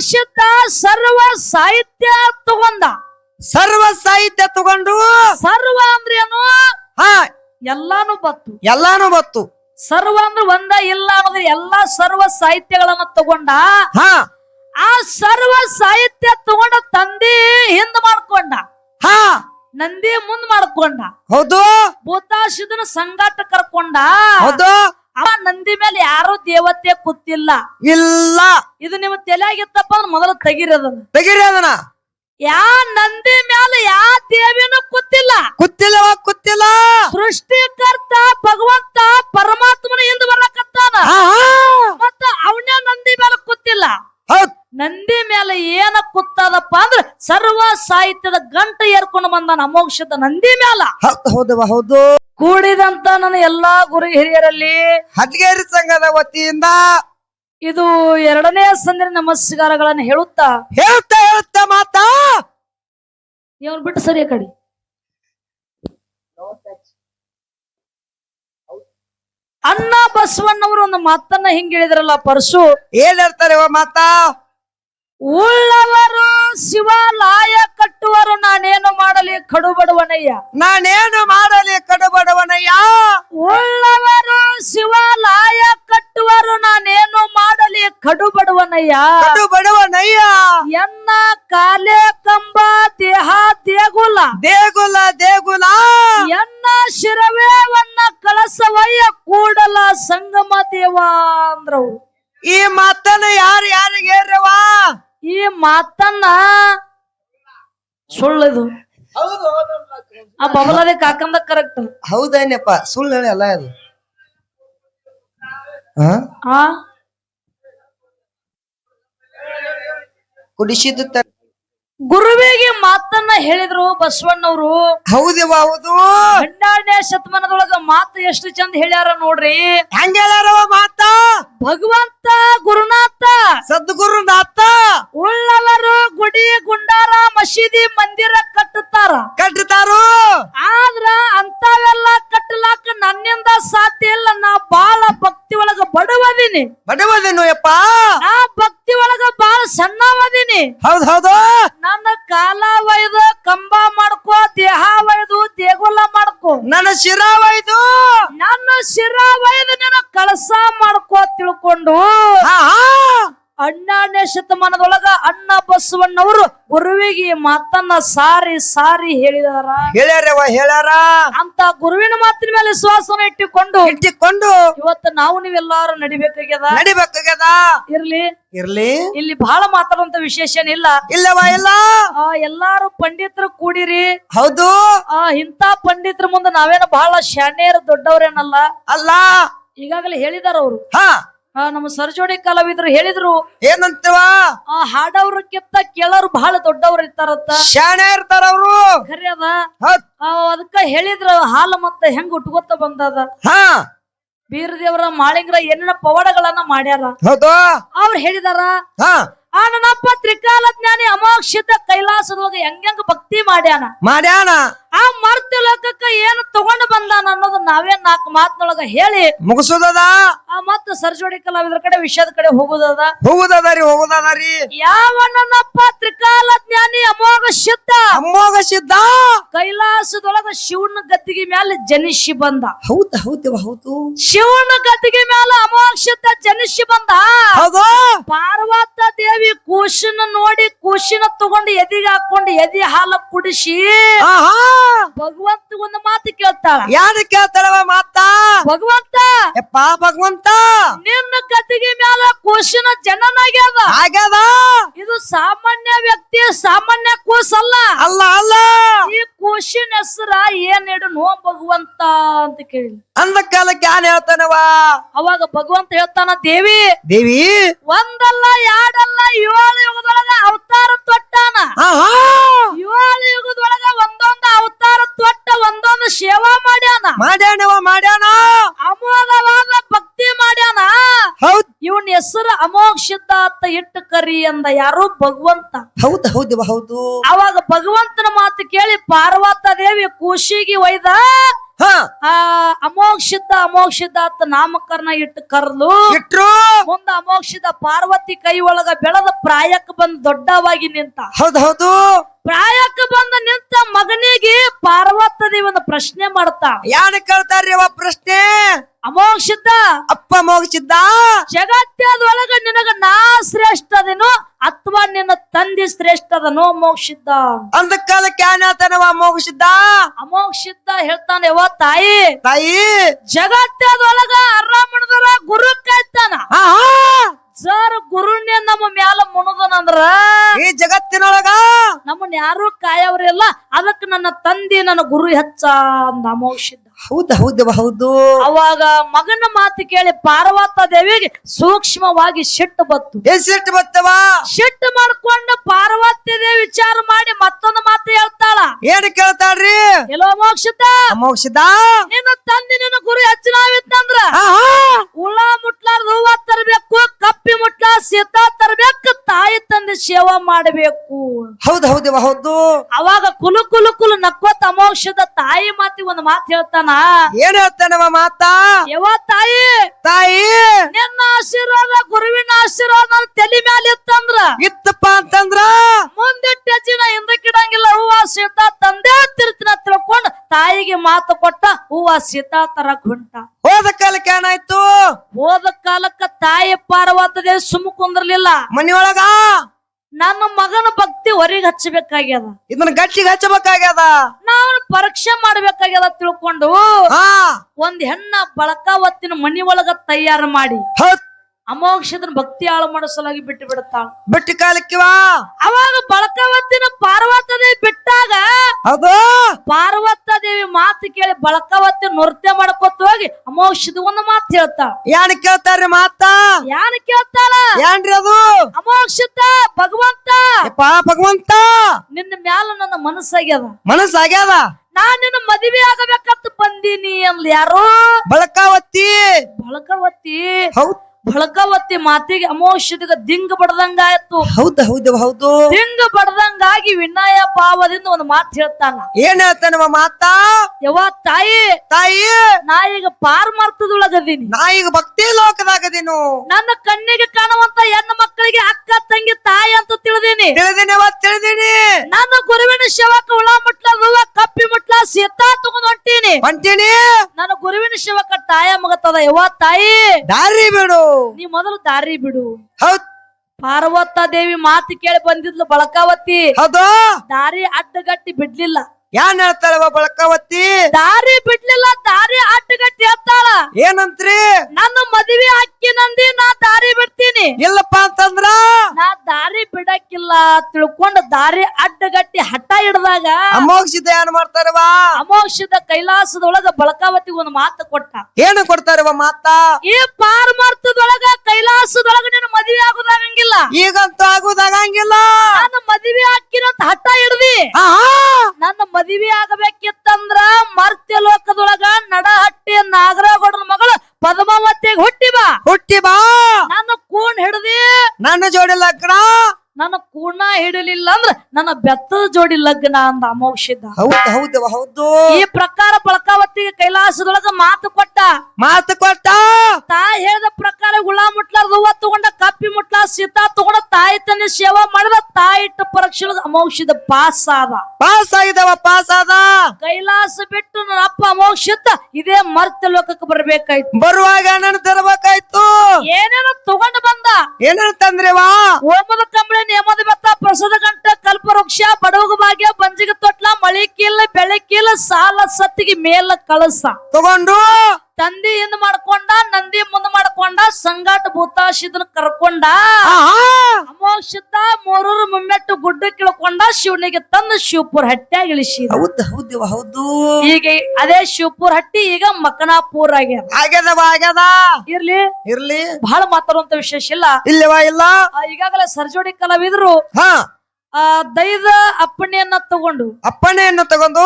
ಸಿದ್ಧ ಸರ್ವ ಸಾಹಿತ್ಯ ತಗೊಂಡ. ಸರ್ವ ಸಾಹಿತ್ಯ ತಗೊಂಡು? ಸರ್ವ ಅಂದ್ರೆ ಏನು? ಹಾ. ಎಲ್ಲಾನು ಬತ್ತು. ಎಲ್ಲಾನು ಬತ್ತು. ಸರ್ವ ಅಂದ್ರೆ ಒಂದ ಇಲ್ಲ ಅನ್ನೋದು ಎಲ್ಲಾ ಸರ್ವ ಸಾಹಿತ್ಯಗಳನ್ನ ತಗೊಂಡ. ಹಾ. ಆ ಸರ್ವ ಸಾಹಿತ್ಯ ತಗೊಂಡ ತಂದಿ ಹಿಂದ್ ಮಾಡ್ಕೊಂಡ. ಹಾ. ನಂದಿ ಮುಂದ್ ಮಾಡ್ಕೊಂಡ. ಹೌದು. ಭೂತಾಶಿದನ ಸಂಗಾಟ ಕರ್ಕೊಂಡ. ಹೌದು. ಆ ನಂದಿ ಮೇಲೆ ಯಾರು ದೇವತೆ ಕೂತಿಲ್ಲ. ಇಲ್ಲ. ಇದು ನಿಮ್ಮ ತಲೆಯಾಗಿತ್ತಪ್ಪ ಅಂದ್ರೆ ಮೊದಲು ತೆಗಿರೋದನ್ನ ತೆಗಿರಿ ಅದನ್ನ. ಯಾ ನಂದಿ ಮೇಲೆ ಯಾ ದೇವಿನೂ ಕೂತಿಲ್ಲ. ಕುತ್ತಿಲ್ಲವ ಕುತ್ತಿಲ್ಲ ಸೃಷ್ಟಿಕರ್ತ ಭಗವಂತ ಪರಮಾತ್ಮನ ಹಿಂದ್ ಬರಕತ್ತಾನ. ಮತ್ತ ಅವನೇ ನಂದಿ ಮೇಲೆ ಕೂತಿಲ್ಲ. ಹೌದ್. ನಂದಿ ಮೇಲೆ ಏನ ಕುತ್ತದಪ್ಪ ಅಂದ್ರೆ ಸರ್ವ ಸಾಹಿತ್ಯದ ಗಂಟು ಏರ್ಕೊಂಡು ಬಂದಾನ ಅಮೋಕ್ಷದ ನಂದಿ ಮೇಲ ಹೌದು ಹೌದವ ಹೌದು. ಕೂಡಿದಂತ ನನ್ನ ಎಲ್ಲಾ ಗುರು ಹಿರಿಯರಲ್ಲಿ ಹದ್ಗೇರಿ ಸಂಘದ ವತಿಯಿಂದ ಇದು ಎರಡನೇ ಸಂದಿನ ನಮಸ್ಕಾರಗಳನ್ನು ಹೇಳುತ್ತಾ? ಹೇಳ್ತಾ ಹೇಳ್ತಾ ಮಾತಾ? ಇವ್ರು ಬಿಟ್ಟು ಸರಿ ಕಡಿ. ಅಣ್ಣ ಬಸವಣ್ಣವರು ಒಂದು ಮಾತನ್ನ ಹಿಂಗ ಹೇಳಿದ್ರಲ್ಲ ಪರಶು? ಏನ್ ಹೇಳ್ತಾರೆ ಮಾತಾ? ಉಳ್ಳವರು ಶಿವಾಲಯ ಕಟ್ಟುವರು ನಾನೇನು ಮಾಡಲಿ ಕಡುಬಡವನಯ್ಯ? ನಾನೇನು ಮಾಡಲಿ ಕಡುಬಡವನಯ್ಯ? ಉಳ್ಳವರು ಶಿವಾಲಯ ಕಟ್ಟುವರು ನಾನೇನು ಮಾಡಲಿ ಕಡುಬಡವನಯ್ಯ? ಕಾಕಂದ ಕರೆಕ್ಟ್ ಹೌದೇನಪ್ಪ? ಸುಳ್ಳು ಹೇಳಿ ಅಲ್ಲ ಅದು. ಹಾ ಆ? ಕುಡಿಸಿದ್ದು ತ- ಗುರುವಿಗೆ ಮಾತನ್ನ ಹೇಳಿದ್ರು ಬಸವಣ್ಣವ್ರು. ಹೌದಿವ ಹೌದು. ಹನ್ನೆರಡನೇ ಶತಮಾನದೊಳಗ ಮಾತು ಎಷ್ಟು ಚಂದ ಹೇಳ್ಯಾರ ನೋಡ್ರಿ. ಹೆಂಗ ಹೇಳ್ಯಾರವ ಮಾತಾ? ಭಗವಂತ ಗುರುನಾಥ. ಸದ್ಗುರುನಾಥ. ಉಳ್ಳಲರು ಉಳ್ಳವರು ಗುಡಿ ಗುಂಡಾರ ಮಸೀದಿ ಮಂದಿರ ಕಟ್ಟುತ್ತಾರ. ಕಟ್ಟುತ್ತಾರು? ನನ್ನಿಂದ ಸಾಧ್ಯ ಇಲ್ಲ ನಾ ಬಾಳ ಭಕ್ತಿ ಒಳಗ ಬಡವದಿನಿ. ಬಡವದೇನು ಯಪ್ಪ. ಆ ಭಕ್ತಿ ಒಳಗ ಬಾಳ ಸಣ್ಣವದಿನಿ. ಹೌದ್ ಹೌದು. ನನ್ನ ಕಾಲ ಒಯ್ದು ಕಂಬ ಮಾಡ್ಕೋ ದೇಹ ಒಯ್ದು ದೇಗುಲ ಮಾಡ್ಕೋ. ನನ್ನ ಶಿರಾವೈದು ನನ್ನ ಶಿರ ಒಯ್ದು ನಿನ್ನ ಕಳಸ ಮಾಡ್ಕೋ ತಿಳ್ಕೊಂಡು. ಹಾ ಹಾ. ಹನ್ನೆರಡನೇ ಶತಮಾನದೊಳಗ ಅಣ್ಣ ಬಸವಣ್ಣವರು ಗುರುವಿಗೆ ಮಾತನ್ನ ಸಾರಿ ಸಾರಿ ಹೇಳಿದಾರ. ಹೇಳ್ಯಾರವ ಹೇಳ್ಯಾರ? ಅಂತ ಗುರುವಿನ ಮಾತಿನ ಮೇಲೆ ವಿಶ್ವಾಸನ ಇಟ್ಟುಕೊಂಡು ಇಟ್ಟುಕೊಂಡು ಇವತ್ತು ನಾವು ನೀವೆಲ್ಲಾರು ನಡಿಬೇಕಾಗ್ಯದ? ನಡಿಬೇಕಾಗ್ಯದ? ಇರ್ಲಿ. ಇರ್ಲಿ. ಇಲ್ಲಿ ಬಹಳ ಮಾತಾಡುವಂತ ವಿಶೇಷ ಏನಿಲ್ಲ. ಇಲ್ಲವಾ ಇಲ್ಲ. ಆ ಎಲ್ಲಾರು ಪಂಡಿತರು ಕೂಡಿರಿ. ಹೌದು. ಆ ಇಂತ ಪಂಡಿತರ ಮುಂದೆ ನಾವೇನು ಬಹಳ ಶಾಣ್ಯರು ದೊಡ್ಡವ್ರೇನಲ್ಲ? ಅಲ್ಲ. ಈಗಾಗಲೇ ಹೇಳಿದಾರ ಅವರು ಹಾ. ಆ ನಮ್ಮ ಸರ್ಜೋಡಿ ಕಲಾವಿದ್ರು ಹೇಳಿದ್ರು ಏನಂತವ? ಆ ಹಾಡವ್ರಕ್ಕಿಂತ ಕೇಳೋರು ಬಹಳ ದೊಡ್ಡವ್ರು ಇರ್ತಾರಂತ ಶಾಣೆ ಇರ್ತಾರ ಅವ್ರು. ಖರೆ ಅದ. ಹೌದ್. ಆ, ಅದಕ್ಕ ಹೇಳಿದ್ರು ಹಾಲು ಮತ್ತೆ ಹೆಂಗ್ ಉಟ್ಕೋತ ಬಂದದ. ಹಾ. ಬೀರದೇವರ ಮಾಳಿಂಗ್ರ ಏನ ಪವಾಡಗಳನ್ನ ಮಾಡ್ಯಾರ. ಹೌದು. ಅವ್ರು ಹೇಳಿದಾರ ಹಾ. ಆ ನನ್ನಪ್ಪ ತ್ರಿಕಾಲ ಜ್ಞಾನಿ ಅಮೋಕ್ಷಿತ ಕೈಲಾಸದೊಳಗ ಹೆಂಗ್ ಭಕ್ತಿ ಮಾಡ್ಯಾನ. ಮಾಡ್ಯಾನ. ಆ ಮರ್ತ್ಯ ಲೋಕಕ್ಕ ಏನು ತಗೊಂಡು ಬಂದಾನ ಅನ್ನೋದು ನಾವೇ ನಾಲ್ಕು ಮಾತಿನೊಳಗ ಹೇಳಿ. ಮುಗಿಸೋದದ? ಆ ಮತ್ತ ಸರ್ಜೋಡಿ ಕಲಾವಿದ್ರ ಕಡೆ ವಿಷಯದ ಕಡೆ ಹೋಗುದದ? ಹೋಗುದದರಿ ಹೋಗುದದರಿ. ಯಾವ ನನ್ನಪ್ಪ ತ್ರಿಕಾಲ ಜ್ಞಾನಿ ಅಮೋಘ ಸಿದ್ಧ? ಅಮೋಘ ಸಿದ್ಧ? ಕೈಲಾಸದೊಳಗ ಶಿವನ ಗದ್ದಿಗೆ ಮ್ಯಾಲ ಜನಿಸಿ ಬಂದ. ಹೌದು ಹೌದು ಹೌದು. ಶಿವನ ಗದ್ದಿಗೆ ಮ್ಯಾಲ ಸಿದ್ಧ ಜನಿಸಿ ಬಂದ. ಹೌದು. ಪಾರ್ವತ ದೇವಿ ಕೂಶನ ನೋಡಿ ಕೂಶಿನ ತಗೊಂಡು ಎದಿಗೆ ಹಾಕೊಂಡು ಎದಿ ಹಾಲ ಕುಡಿಸಿ. ಆಹಾ. ಭಗವಂತ ಒಂದು ಮಾತು ಕೇಳ್ತಾಳ. ಯಾರು ಕೇಳ್ತಾಳವ ಮಾತ? ಭಗವಂತ! ಯಪ್ಪ ಭಗವಂತ! ನಿನ್ನ ಕತ್ತಿಗೆ ಮ್ಯಾಲ ಕೂಶಿನ ಜನನಾಗ್ಯದ ಆಗ್ಯದ. ಇದು ಸಾಮಾನ್ಯ ವ್ಯಕ್ತಿ ಸಾಮಾನ್ಯ ಕೂಸಲ್ಲ ಅಲ್ಲ. ಅಲ್ಲ ಈ ಕೋಶಿನ ಹೆಸರ ಏನ್ ಇಡನು ಭಗವಂತ ಅಂತ ಕೇಳಿ ಅಂದ ಕಾಲಕ್ಕೆ ಯಾನ್ ಹೇಳ್ತಾನವ? ಅವಾಗ ಭಗವಂತ ಹೇಳ್ತಾನ ದೇವಿ ದೇವಿ? ಒಂದಲ್ಲ ಎರಡಲ್ಲ ಏಳು ಯುಗದೊಳಗ ಅವತಾರ ತೊಟ್ಟಾನ. ಏಳು ಯುಗದೊಳಗ ಒಂದೊಂದು ಅವತಾರ ತೊಟ್ಟ ಒಂದೊಂದು ಸೇವಾ ಮಾಡ್ಯಾನ. ಮಾಡ್ಯಾನವ ಮಾಡ್ಯಾನ. ಅಮೋಘವಾದ ಭಕ್ತಿ ಮಾಡ್ಯಾನ. ಹೌದ್. ಇವನ್ ಹೆಸರು ಅಮೋಘ ಅಂತ ಇಟ್ಟು ಕರಿ ಅಂದ ಯಾರು? ಭಗವಂತ. ಹೌದು ಹೌದು ಹೌದು. ಅವಾಗ ಭಗವಂತನ ಮಾತು ಕೇಳಿ ಪಾರ್ವತ ದೇವಿ ಖುಷಿಗೆ ಒಯ್ದ ಅಮೋಕ್ಷಿದ್ದ ಅಮೋಕ್ಷಿದ್ದ ಅಂತ ನಾಮಕರಣ ಇಟ್ಟು ಕರ್ಲು ಇಟ್ರು. ಮುಂದ ಅಮೋಕ್ಷಿದ ಪಾರ್ವತಿ ಕೈ ಒಳಗ ಬೆಳದ ಪ್ರಾಯಕ್ಕೆ ಬಂದ್ ದೊಡ್ಡವಾಗಿ ನಿಂತ. ಹೌದ್ ಹೌದು. ಪ್ರಾಯಕ್ಕೆ ಬಂದ ನಿಂತ ಮಗನಿಗೆ ಪಾರ್ವತದಿ ಒಂದು ಪ್ರಶ್ನೆ ಮಾಡ್ತಾ. ಯಾನ ಕೇಳ್ತಾರ್ರಿ ಅವ ಪ್ರಶ್ನೆ? ಅಮೋಕ್ಷಿದ್ದ ಅಪ್ಪ ಮೋಕ್ಷಿದ್ದ ಜಗತ್ತದೊಳಗ ನಿನಗ ನಾ ಶ್ರೇಷ್ಠದೇನು ಅಥವಾ ನಿನ್ನ ತಂದೆ ಶ್ರೇಷ್ಠದನೋ ಮೋಕ್ಷಿದ್ದ ಅಂದ ಕಾಲಕ್ಕೆ ಯಾನ್ ಹೇಳ್ತಾನವ ಮೋಗಿಸಿದ್ದ ಅಮೋಕ್ಷಿದ್ದ ಹೇಳ್ತಾನೆ ಯವ್ವ ತಾಯಿ. ತಾಯಿ. ಜಗತ್ತದೊಳಗ ಅರಾಮಣದರ ಗುರು ಕಾಯ್ತಾನ ಸರ್ ಗುರುನೇ ನಮ್ಮ ಮ್ಯಾಲ ಮುಣದನಂದ್ರ ಈ ಜಗತ್ತಿನೊಳಗ ನಮ್ಮನ್ನ ಯಾರು ಕಾಯವ್ರಿಲ್ಲ. ಅದಕ್ಕೆ ನನ್ನ ತಂದೆ ನನ್ನ ಗುರು ಹೆಚ್ಚ ಅಂದ ಅಮೋಕ್ಷಿದ್ದ ಹೌದ್ ಹೌದವ ಹೌದು. ಅವಾಗ ಮಗನ ಮಾತು ಕೇಳಿ ಪಾರ್ವತ ದೇವಿಗೆ ಸೂಕ್ಷ್ಮವಾಗಿ ಸಿಟ್ಟು ಬತ್ತು. ಸಿಟ್ಟು ಬತ್ತವ? ಸಿಟ್ಟು ಮಾಡ್ಕೊಂಡು ಪಾರ್ವತಿ ದೇವಿ ವಿಚಾರ ಮಾಡಿ ಮತ್ತೊಂದು ಮಾತು ಹೇಳ್ತಾಳ. ಏನ್ ಕೇಳ್ತಾಳ್ರಿ? ಎಲ್ಲೋ ಮೋಕ್ಷದ ಮೋಕ್ಷದ ನಿನ್ನ ತಂದೆ ನಿನ್ನ ಗುರು ಹೆಚ್ಚಿನಾವಿತ್ತಂದ್ರ ಹುಳ ಮುಟ್ಲಾರ ಹೂವ ತರಬೇಕು ಕಪ್ಪಿ ಮುಟ್ಲ ಸೀತಾ ತರಬೇಕು ತಾಯಿ ತಂದೆ ಸೇವಾ ಮಾಡಬೇಕು. ಹೌದು ಹೌದು ಹೌದು. ಅವಾಗ ಕುಲು ಕುಲು ಕುಲು ನಕ್ಕೋತ ಅಮೋಕ್ಷದ ತಾಯಿ ಮಾತಿ ಒಂದು ಮಾತು ಹೇಳ್ತಾನ. ಏನ್ ಹೇಳ್ತಾನವ ಮಾತಾ? ಯವ ತಾಯಿ ತಾಯಿ! ನಿನ್ನ ಆಶೀರ್ವಾದ ಗುರುವಿನ ಆಶೀರ್ವಾದ ತಲೆ ಮ್ಯಾಲ ಇತ್ತಂದ್ರ? ಇತ್ತಪ್ಪ ಅಂತಂದ್ರ? ಮುಂದಿಟ್ಟ ಹೆಜ್ಜಿನ ಹಿಂದಕ್ಕಿಡಂಗಿಲ್ಲ ಹೂವ ಸೀತಾ ತಂದೆ ತಿರ್ತಿನ ತಿಳ್ಕೊಂಡು ತಾಯಿಗೆ ಮಾತು ಕೊಟ್ಟ ಹೂವ ಸೀತಾ ತರ ಹೊಂಟ ಹೋದ ಕಾಲಕ್ಕೆ ಏನಾಯ್ತು ಹೋದ ಕಾಲಕ್ಕ ತಾಯಿ ಪಾರ್ವತ ಸುಮ್ ಕುಂದ್ರಲಿಲ್ಲ. ಮನಿಯೊಳಗ? ನನ್ನ ಮಗನ ಭಕ್ತಿ ಹೊರಗೆ ಹಚ್ಚಬೇಕಾಗ್ಯದ. ಇದನ್ನ ಗಟ್ಟಿಗೆ ಹಚ್ಚಬೇಕಾಗ್ಯದ? ಪರೀಕ್ಷೆ ಮಾಡ್ಬೇಕಾಗ್ಯದ ತಿಳ್ಕೊಂಡು ಒಂದ್ ಹೆಣ್ಣ ಬಳಕಾವತ್ತಿನ ಮನಿ ಒಳಗ ತಯಾರು ಮಾಡಿ ಅಮೋಕ್ಷದನ್ ಭಕ್ತಿ ಹಾಳು ಮಾಡೋ ಸಲುವಾಗಿ ಬಿಟ್ಟು ಬಿಡುತ್ತಾಳ. ಬಿಟ್ಟು ಕಾಲಕ್ಕಿವಾ ಅವಾಗ ಬಳಕವತ್ತಿನ ಪಾರ್ವತ ದೇವಿ ಬಿಟ್ಟಾಗ ಪಾರ್ವತ ದೇವಿ ಮಾತು ಕೇಳಿ ಬಳಕವತ್ತಿ ನೃತ್ಯ ಮಾಡ್ಕೊತ ಹೋಗಿ ಅಮೋಕ್ಷದ ಒಂದು ಮಾತು ಹೇಳ್ತಾಳ ಯಾನ್ ಕೇಳ್ತಾರ್ರಿ ಮಾತಾ? ಯಾನ್ ಕೇಳ್ತಾಳ? ಏನ್ರಿ ಅದು? ಅಮೋಕ್ಷತ ಭಗವಂತ. ಭಗವಂತ. ನಿನ್ನ ಮ್ಯಾಲ ನನ್ನ ಮನಸ್ಸಾಗ್ಯದ. ಮನಸ್ಸಾಗ್ಯದ? ನಿನ್ನ ಮದುವೆ ಆಗಬೇಕಂತ ಬಂದೀನಿ ಅಂದ್ಲ ಯಾರು? ಬಳಕಾವತಿ. ಬಳಕಾವತಿ? ಹೌದ್. ಬಳಕವತಿ ಮಾತಿಗೆ ಅಮೋಷದಿಗ ದಿಂಗ್ ಬಡದಂಗಾಯ್ತು. ಹೌದ ಹೌದು ಹೌದು. ದಿಂಗ್ ಬಡದಂಗಾಗಿ ವಿನಯ ಪಾವದಿಂದ ಒಂದು ಮಾತು ಹೇಳ್ತಾನ. ಏನ್ ಹೇಳ್ತಾನವ ಮಾತಾ? ಯವ ತಾಯಿ. ತಾಯಿ. ನಾ ಈಗ ಪಾರ್ ಮಾರ್ತದೊಳಗದೀನಿ ನಾ ಈಗ ಭಕ್ತಿ ಲೋಕದಾಗದೀನು ನನ್ನ ಕಣ್ಣಿಗೆ ಕಾಣುವಂತ ಹೆಣ್ಣು ಮಕ್ಕಳಿಗೆ ಅಕ್ಕ ತಂಗಿ ತಾಯಿ ಅಂತ ತಿಳಿದೀನಿ. ತಿಳಿದೀನಿ ತಿಳಿದೀನಿ. ನನ್ನ ಗುರುವಿನ ಶವಕ ಹುಳ ಮುಟ್ಲ ಹೂವ ಕಪ್ಪಿ ಮುಟ್ಲ ಸೀತಾ ತಗೊಂಡ್ ಹೊಂಟೀನಿ. ಹೊಂಟೀನಿ. ನನ್ನ ಗುರುವಿನ ಶವಕ ತಾಯ ಮಗತದ. ಯವ್ವ ತಾಯಿ. ದಾರಿ ಬಿಡು. ನೀ ಮೊದಲು ದಾರಿ ಬಿಡು. ಹೌದ್. ಪಾರ್ವತ ದೇವಿ ಮಾತು ಕೇಳಿ ಬಂದಿದ್ಲು ಬಳಕಾವತಿ. ಹೌದು. ದಾರಿ ಅಡ್ಡಗಟ್ಟಿ ಬಿಡ್ಲಿಲ್ಲ. ಯಾನ್ ಹೇಳ್ತಾಳವ ಬಳಕಾವತಿ? ದಾರಿ ಬಿಡ್ಲಿಲ್ಲ ದಾರಿ ಅಡ್ಡಗಟ್ಟಿ ಹೇಳ್ತಾಳ ಏನಂತ್ರಿ? ನನ್ನ ಮದುವೆ ಅಕ್ಕಿ ನಂದಿ ಇಲ್ಲಪ್ಪ ಅಂತಂದ್ರ? ನಾ ದಾರಿ ಬಿಡಕ್ಕಿಲ್ಲ. ತಿಳ್ಕೊಂಡ ದಾರಿ ಅಡ್ಡಗಟ್ಟಿ ಹಠ ಹಿಡ್ದಾಗ ಅಮೋಕ್ಷಿತ ಏನ್ ಮಾಡ್ತಾರವಾ ಅಮೋಕ್ಷದ ಕೈಲಾಸದೊಳಗ ಬಳಕಾವತಿ ಒಂದು ಮಾತು ಕೊಟ್ಟ. ಏನು ಕೊಡ್ತಾರವ ಮಾತ? ಈ ಪಾರಮಾರ್ಥದೊಳಗ ಕೈಲಾಸದೊಳಗ ನಿನ್ನ ಮದುವೆ ಆಗುದಾಗಂಗಿಲ್ಲ. ಈಗಂತೂ ಆಗುದಾಗಂಗಿಲ್ಲ. ನಾನು ಮದುವೆ ಹಾಕಿನಂತ ಹಠ ಹಿಡ್ದಿ. ಆಹಾ! ನನ್ನ ಮದುವೆ ಆಗಬೇಕಿತ್ತಂದ್ರ ಮರ್ತ್ಯ ಲೋಕದೊಳಗ ನಡಹಟ್ಟಿ ನಾಗರಗೌಡನ ಮಗಳು ಪದ್ಮಾವತಿಗೆ ಹುಟ್ಟಿ ಬಾ ಹುಟ್ಟಿ ಬಾ ನನ್ನ ಕೂಣ್ ಹಿಡ್ದಿ ನನ್ನ ಜೋಡಿ ಲಗ್ನ? ನನ್ನ ಕೂಣ ಹಿಡಲಿಲ್ಲ ಅಂದ್ರ ನನ್ನ ಬೆತ್ತದ ಜೋಡಿ ಲಗ್ನ ಅಂದ ಅಮೋಕ್ಷಿದ್ದ ಹೌದು ಹೌದು ಹೌದು. ಈ ಪ್ರಕಾರ ಪಳಕಾವತ್ತಿಗೆ ಕೈಲಾಸದೊಳಗ ಮಾತು ಕೊಟ್ಟ. ಮಾತು ಕೊಟ್ಟ? ತಾಯಿ ಹೇಳಿದ ಪ್ರಕಾರ ಹುಳ ಮುಟ್ಲಾರ್ದ ಹೂವ ತಗೊಂಡ ಕಪ್ಪಿ ಮುಟ್ಲ ಸೀತಾ ತಗೊಂಡ ತಾಯಿ ತನ್ನ ಸೇವಾ ಮಾಡಿದ ತಾಯಿ ಇಟ್ಟ ಪರೀಕ್ಷೆ ಅಮೌಷಿದ ಪಾಸ್ ಆದ ಪಾಸ್ ಆಗಿದವ ಪಾಸ್ ಆದ ಕೈಲಾಸ ಬಿಟ್ಟು ನನ್ನ ಅಪ್ಪ ಅಮೋಕ್ಷಿದ್ದ ಇದೇ ಮರ್ತ ಲೋಕಕ್ಕೆ ಬರ್ಬೇಕಾಯ್ತು. ಬರುವಾಗ ನನ್ನ ತರಬೇಕಾಯ್ತು? ಏನೇನೋ ತಗೊಂಡು ಬಂದ? ಏನಂತಂದ್ರಿವಾ ಓಮದ ಕಂಬಳಿ ನೇಮದ ಬೆತ್ತ ಪ್ರಸದ ಗಂಟ ಕಲ್ಪವೃಕ್ಷ ಬಡವಗ ಭಾಗ್ಯ ಬಂಜಿಗೆ ತೊಟ್ಲ ಮಳಿಕಿಲ್ಲ ಬೆಳಕಿಲ್ಲ ಬೆಳೆ ಕೀಲ ಸಾಲ ಸತ್ತಿಗೆ ಮೇಲ ಕಳಸ. ತಗೊಂಡು ತಂದಿ ಹಿಂದ್ ಮಾಡ್ಕೊಂಡ ನಂದಿ ಮುಂದ ಮಾಡ್ಕೊಂಡ ಸಂಗಾಟ ಭೂತಾಶಿದನ ಕರ್ಕೊಂಡ ಅಮೋಕ್ಷಿತ ಮೂರೂರು ಮುಮ್ಮೆಟ್ಟು ಗುಡ್ಡ ಕಿಳ್ಕೊಂಡ ಶಿವನಿಗೆ ತಂದು ಶಿವಪುರ ಹಟ್ಟಿಯಾಗಿ ಇಳಿಸಿ ಹೌದು ಹೌದು ಹೌದು. ಈಗ ಅದೇ ಶಿವಪುರ ಹಟ್ಟಿ ಈಗ ಮಕನಾಪುರ ಆಗ್ಯದ. ಆಗ್ಯದವ ಆಗ್ಯದ. ಇರ್ಲಿ. ಇರ್ಲಿ. ಬಹಳ ಮಾತಾಡುವಂತ ವಿಶೇಷ ಇಲ್ಲ. ಇಲ್ಲವಾ ಇಲ್ಲ. ಈಗಾಗಲೇ ಸರ್ಜೋಡಿ ಕಲಾವಿದ್ರು ಹಾ. ಆ ದೈದ ಅಪ್ಪಣೆಯನ್ನ ತಗೊಂಡು. ಅಪ್ಪಣೆಯನ್ನ ತಗೊಂಡು?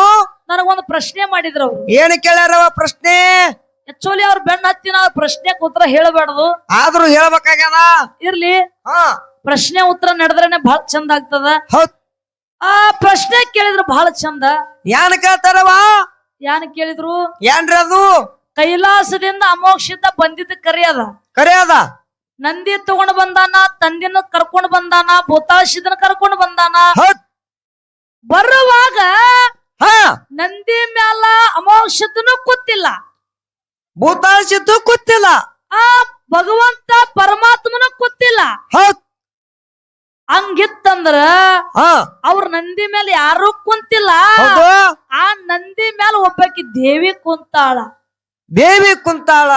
ನನಗೊಂದು ಪ್ರಶ್ನೆ ಮಾಡಿದ್ರು ಏನ್ ಏನು ಕೇಳ್ಯಾರವ ಪ್ರಶ್ನೆ? ಆಕ್ಚುಲಿ ಅವ್ರ ಬೆನ್ನ ಹತ್ತಿನ ನಾವು ಪ್ರಶ್ನೆ ಉತ್ತರ ಹೇಳಬಾರ್ದು. ಆದ್ರೂ ಹೇಳ್ಬೇಕಾಗ್ಯದ? ಇರ್ಲಿ. ಹಾ. ಪ್ರಶ್ನೆ ಉತ್ತರ ನಡೆದ್ರೇನೆ ಬಹಳ ಚಂದ ಆಗ್ತದ. ಹೌದ್. ಆ ಪ್ರಶ್ನೆ ಕೇಳಿದ್ರು ಬಹಳ ಚಂದ. ಯಾನ್ ಕೇಳ್ತಾರವ ಯಾನ್ ಕೇಳಿದ್ರು? ಏನ್ರಿ ಅದು? ಕೈಲಾಸದಿಂದ ಅಮೋಕ್ಷದ ಬಂದಿದ್ದ ಕರಿ ಅದ. ಕರೆ ಅದ? ನಂದಿ ತಗೊಂಡ್ ಬಂದಾನ ತಂದಿನ ಕರ್ಕೊಂಡ್ ಬಂದಾನ ಭೂತಾಶಿದನ ಕರ್ಕೊಂಡ್ ಬಂದಾನ. ಹೌದ್. ಬರುವಾಗ ಹಾ. ನಂದಿ ಮ್ಯಾಲ ಅಮೋಕ್ಷದನು ಕೂತಿಲ್ಲ. ಭೂತಾಳಿಸಿದ್ದು ಗೊತ್ತಿಲ್ಲ. ಆ ಭಗವಂತ ಪರಮಾತ್ಮನ ಗೊತ್ತಿಲ್ಲ. ಹೌದ್. ಹಂಗಿತ್ತಂದ್ರ ಹಾ. ಅವ್ರ ನಂದಿ ಮೇಲೆ ಯಾರು ಕುಂತಿಲ್ಲ. ಹೌದು. ಆ ನಂದಿ ಮೇಲೆ ಒಬ್ಬಾಕಿ ದೇವಿ ಕುಂತಾಳ. ದೇವಿ ಕುಂತಾಳ.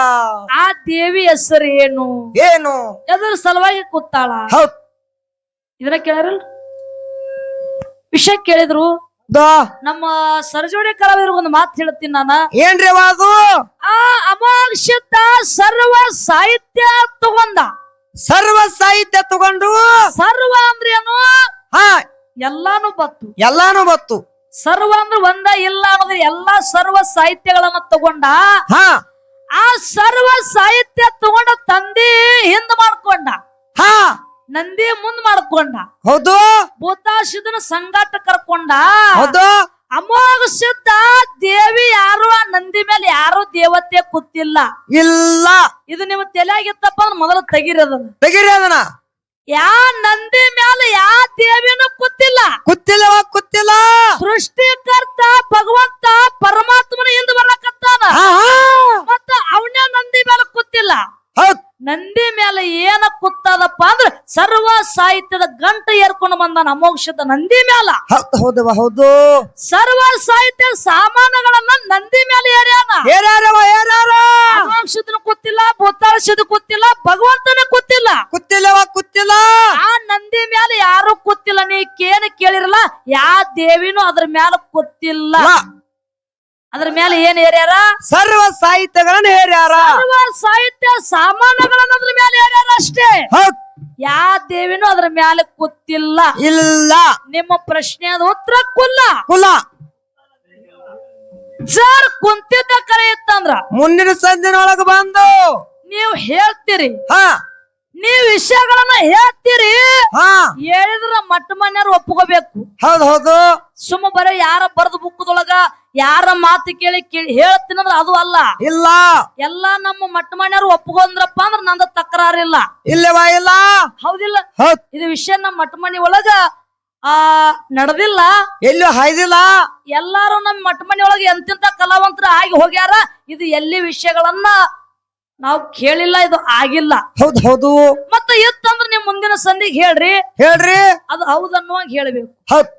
ಆ ದೇವಿ ಹೆಸರು ಏನು? ಏನು? ಎದ್ರ ಸಲುವಾಗಿ ಕುಂತಾಳ. ಹೌದ್. ಇದನ್ನ ಕೇಳಿರಲ್ ವಿಷಯ ಕೇಳಿದ್ರು. ನಮ್ಮ ಸರ್ಜೋಡಿ ಕಲಾವಿದರಿಗೆ ಒಂದು ಮಾತು ಹೇಳ್ತೀನಿ ನಾನು. ಏನ್ರಿ ಅದು? ಆ ಅಮೋಕ್ಷದ ಸರ್ವ ಸಾಹಿತ್ಯ ತಗೊಂಡ. ಸರ್ವ ಸಾಹಿತ್ಯ ತಗೊಂಡು? ಸರ್ವ ಅಂದ್ರೆ ಏನು? ಹಾ. ಎಲ್ಲಾನು ಬತ್ತು. ಎಲ್ಲಾನು ಬತ್ತು. ಸರ್ವ ಅಂದ್ರೆ ಒಂದ ಇಲ್ಲ ಅನ್ನೋದ್ರೆ ಎಲ್ಲಾ ಸರ್ವ ಸಾಹಿತ್ಯಗಳನ್ನ ತಗೊಂಡ. ಹಾ. ಆ ಸರ್ವ ಸಾಹಿತ್ಯ ತಗೊಂಡ ತಂದಿ ಹಿಂದ್ ಮಾಡ್ಕೊಂಡ. ಹಾ. ನಂದಿ ಮುಂದ್ ಮಾಡ್ಕೊಂಡ. ಹೌದು. ಭೂತಾಶಿದನ ಸಂಗಾಟ ಕರ್ಕೊಂಡ. ಹೌದು. ಅಮೋಘ ಸಿದ್ಧ ದೇವಿ ಯಾರು ಆ ನಂದಿ ಮೇಲೆ ಯಾರು ದೇವತೆ ಕೂತಿಲ್ಲ. ಇಲ್ಲ. ಇದು ನಿಮ್ಮ ತಲೆಯಾಗಿತ್ತಪ್ಪ ಅಂದ್ರೆ ಮೊದಲು ತೆಗಿರೋದನ್ನ ತೆಗಿರಿ ಅದನ್ನ. ಯಾ ನಂದಿ ಮೇಲೆ ಯಾ ದೇವಿನೂ ಕೂತಿಲ್ಲ. ಕೂತಿಲ್ಲ ಗೊತ್ತಿಲ್ಲ ಸೃಷ್ಟಿಕರ್ತ ಭಗವಂತ ಪರಮಾತ್ಮನ ಹಿಂದ್ ಹಾ. ಮತ್ತ ಅವನ ನಂದಿ ಮೇಲೆ ಕೂತಿಲ್ಲ. ಹೌದ್. ನಂದಿ ಮೇಲೆ ಏನ ಕುತ್ತದಪ್ಪ ಅಂದ್ರೆ ಸರ್ವ ಸಾಹಿತ್ಯದ ಗಂಟ ಏರ್ಕೊಂಡು ಬಂದಾನ ಅಮೋಕ್ಷದ ನಂದಿ ಹೌದ್ ಹೌದವ ಹೌದು. ಸರ್ವ ಸಾಹಿತ್ಯ ಸಾಮಾನುಗಳನ್ನ ನಂದಿ ಮೇಲೆ ಏರ್ಯಾನ ಏರ್ಯಾರವ ಏರ್ಯಾರ. ಅಮೋಕ್ಷದನು ಕೂತಿಲ್ಲ ಭೂತಾಳಸದ ಕೂತಿಲ್ಲ ಭಗವಂತನ ಕೂತಿಲ್ಲ. ಗೊತ್ತಿಲ್ಲವ ಗೊತ್ತಿಲ್ಲ ಆ ನಂದಿ ಮೇಲೆ ಯಾರು ಕೂತಿಲ್ಲ ನೀ ಕೇನ್ ಕೇಳಿರಲ್ಲ ಯಾ ದೇವಿನೂ ಅದ್ರ ಮ್ಯಾಲ ಕೂತಿಲ್ಲ. ವಾ. ಅದ್ರ ಮೇಲೆ ಏನ್ ಏರ್ಯಾರ ಸರ್ವ ಸಾಹಿತ್ಯಗಳನ್ನ ಏರ್ಯಾರ ಸರ್ವ ಸಾಹಿತ್ಯ ಸಾಮಾನುಗಳನ್ನ ಅದ್ರ ಮೇಲೆ ಏರ್ಯಾರ ಅಷ್ಟೇ. ಹ ಯಾ ದೇವಿನೂ ಅದ್ರ ಮೇಲೆ ಕೂತಿಲ್ಲ. ಇಲ್ಲ. ನಿಮ್ಮ ಪ್ರಶ್ನೆದ ಉತ್ತರ ಕುಲ್ಲ. ಕುಲ ಸರ್ ಕುಂತಿದ್ದ ಕರೆ ಇತ್ತಂದ್ರ. ಮುಂದಿನ ಸಂದಿನೊಳಗ ಬಂದು. ನೀವು ಹೇಳ್ತೀರಿ. ಹಾ. ನೀವ್ ವಿಷಯಗಳನ್ನ ಹೇಳ್ತೀರಿ. ಹೇಳಿದ್ರ ಮಟ್ಟ ಮನೆಯವ್ರು ಒಪ್ಕೋಬೇಕು. ಹೌದ್ ಹೌದು. ಸುಮ್ಮ ಬರೀ ಯಾರ ಬರೆದ ಬುಕ್ಕದೊಳಗ ಯಾರ ಮಾತು ಕೇಳಿ ಕೇಳಿ ಹೇಳ್ತೀನಂದ್ರ ಅದು ಅಲ್ಲ. ಇಲ್ಲ. ಎಲ್ಲ ನಮ್ಮ ಮಟ್ಟ ಮನೆಯವ್ರು ಒಪ್ಕೊಂಡ್ರಪ್ಪ ಅಂದ್ರ ನಂದ ತಕರಾರಿಲ್ಲ. ಇಲ್ಲವಾ ಇಲ್ಲ. ಹೌದಿಲ್ಲ? ಹೌದ್. ಇದು ವಿಷಯ ನಮ್ಮ ಮಟ್ಟ ಮನೆ ಒಳಗ ಆ ನಡೆದಿಲ್ಲ. ಎಲ್ಲೂ ಹಾಯ್ದಿಲ್ಲ? ಎಲ್ಲಾರು ನಮ್ಮ ಮಟ್ಟ ಮನೆ ಒಳಗ ಎಂತೆಂತ ಕಲಾವಂತರ ಆಗಿ ಹೋಗ್ಯಾರ ಇದು ಎಲ್ಲಿ ವಿಷಯಗಳನ್ನ ನಾವು ಕೇಳಿಲ್ಲ ಇದು ಆಗಿಲ್ಲ. ಹೌದ್ ಹೌದು. ಮತ್ತ ಇತ್ತಂದ್ರ ನಿಮ್ ಮುಂದಿನ ಸಂಧಿಗೆ ಹೇಳ್ರಿ. ಹೇಳ್ರಿ. ಅದು ಹೌದನ್ನುವಾಗ ಹೇಳ್ಬೇಕು. ಹೌದ್.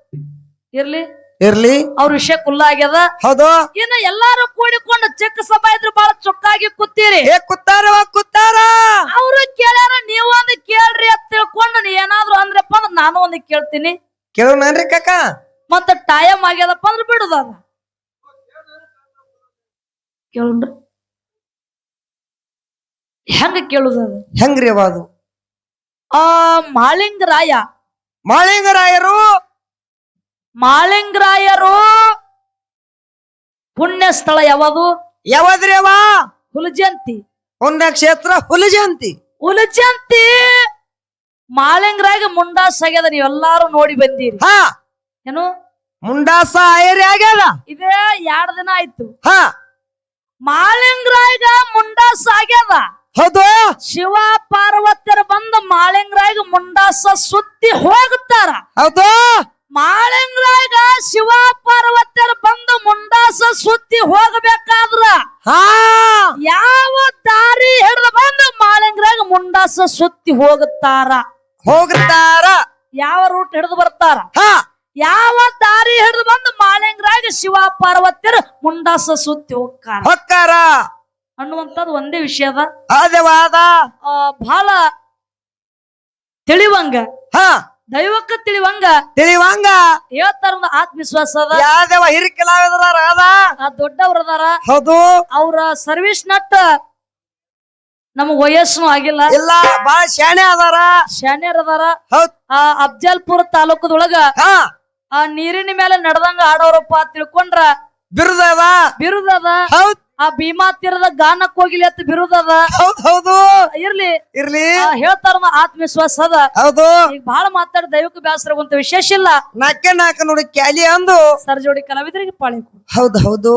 ಇರ್ಲಿ. ಇರ್ಲಿ. ಅವ್ರ ವಿಷಯ ಕುಲ್ಲ ಆಗ್ಯದ. ಹೌದು. ಏನ ಎಲ್ಲಾರು ಕೂಡಿಕೊಂಡು ಚೆಕ್ ಸಭಾ ಇದ್ರೆ ಬಹಳ ಚೊಕ್ಕಾಗಿ ಕೂತೀರಿ. ಏ ಕುತ್ತಾರವ ಕುತ್ತಾರ ಅವ್ರು ಕೇಳ್ಯಾರ ನೀವು ಒಂದು ಕೇಳ್ರಿ ಅಂತ ತಿಳ್ಕೊಂಡು ನೀ ಏನಾದ್ರು ಅಂದ್ರಪ್ಪ ಅಂದ್ರೆ ನಾನು ಒಂದು ಕೇಳ್ತೀನಿ. ಕೇಳೋಣನ್ರಿ ಕಾಕ. ಮತ್ತ ಟೈಮ್ ಆಗ್ಯದಪ್ಪ ಅಂದ್ರೆ ಬಿಡುದ ಅದ. ಕೇಳ್ರಿ ಹೆಂಗ ಕೇಳುದ ಅದ? ಹೆಂಗ್ರಿ ಅವ ಅದು? ಆ ಮಾಳಿಂಗರಾಯ. ಮಾಳಿಂಗರಾಯರು. ಮಾಳಿಂಗರಾಯರು ಪುಣ್ಯ ಸ್ಥಳ ಯಾವುದು? ಯಾವದ್ರಿ ಅವ ಹುಲಜಂತಿ ಪುಣ್ಯಕ್ಷೇತ್ರ ಹುಲಜಂತಿ ಹುಲಜಂತಿ ಮಾಳಿಂಗರಾಗ ಮುಂಡಾಸ್ ಆಗ್ಯದ ನೀವೆಲ್ಲಾರು ನೋಡಿ ಬಂದೀರಿ. ಹಾ. ಏನು? ಮುಂಡಾಸ ಐರಿ ಆಗ್ಯದ. ಇದೇ ಎರಡ್ ದಿನ ಆಯ್ತು. ಹಾ. ಮಾಳಿಂಗರಾಯಗ ಮುಂಡಾಸ ಆಗ್ಯದ. ಹೌದು. ಶಿವ ಪಾರ್ವತ್ಯರು ಬಂದು ಮಾಳಿಂಗರಾಯಗ ಮುಂಡಾಸ ಸುತ್ತಿ ಹೋಗುತ್ತಾರ. ಹೌದು. ಮಾಳಿಂಗರಾಯಗ ಶಿವ ಪಾರ್ವತ್ಯರು ಬಂದು ಮುಂಡಾಸ ಸುತ್ತಿ ಹೋಗಬೇಕಾದ್ರ ಹಾ. ಯಾವ ದಾರಿ ಹಿಡಿದು ಬಂದು ಮಾಳಿಂಗರಾಗ ಮುಂಡಾಸ ಸುತ್ತಿ ಹೋಗುತ್ತಾರ? ಹೋಗುತ್ತಾರ. ಯಾವ ರೂಟ್ ಹಿಡಿದು ಬರ್ತಾರ? ಹಾ. ಯಾವ ದಾರಿ ಹಿಡಿದು ಬಂದು ಮಾಳಿಂಗರಾಗ ಶಿವ ಪಾರ್ವತ್ಯರು ಮುಂಡಾಸ ಸುತ್ತಿ ಹೋಗ್ತಾರ? ಹೊಕ್ಕಾರ ಅನ್ನುವಂಥದ್ದು ಒಂದೇ ವಿಷಯದ ಅದ. ಬಹಳ ತಿಳಿವಂಗ. ಹಾ. ದೈವಕ್ಕ ತಿಳಿವಂಗ. ತಿಳಿವಂಗ. ಹೇಳ್ತಾರ ಆತ್ಮವಿಶ್ವಾಸ ಅದ ಯಾವ್ದೇವ ಹಿರಿ ಕಲಾವಿದರ ಅದ? ಆ ದೊಡ್ಡವ್ರ ಅದಾರ. ಹೌದು. ಅವ್ರ ಸರ್ವಿಸ್ ನಟ್ ನಮಗ್ ವಯಸ್ಸು ಆಗಿಲ್ಲ. ಇಲ್ಲ ಬಾಳ ಶಾಣೆ ಅದಾರ. ಶಾನ್ಯರ್ ಅದಾರ. ಹೌದ್. ಆ ಅಫ್ಜಲ್ಪುರ ತಾಲೂಕದೊಳಗ ಹಾ. ಆ ನೀರಿನ ಮೇಲೆ ನಡೆದಂಗ ಆಡೋರಪ್ಪ ತಿಳ್ಕೊಂಡ್ರ ಬಿರುದ ಅದ? ಬಿರುದ ಅದ. ಹೌದ್. ಆ ಭೀಮಾ ತೀರದ ಗಾನಕ್ ಹೋಗಿಲಿ ಅಂತ ಬಿರುದದ ಹೌದ್ ಹೌದು. ಇರ್ಲಿ. ಇರ್ಲಿ. ಹೇಳ್ತಾರ ಆತ್ಮವಿಶ್ವಾಸ ಅದ. ಹೌದು. ಈಗ ಬಹಳ ಮಾತಾಡ ದೈವಕ್ಕೆ ಬ್ಯಾಸರ ಅಂತ ವಿಶೇಷ ಇಲ್ಲ. ನಾಕೆ ನಾಕ ನೋಡಿ ಕ್ಯಾಲಿ ಅಂದು. ಸರ್ ಜೋಡಿ ಕಲಾವಿದರಿಗೆ ಪಾಳಿ ಹೌದ್ ಹೌದು.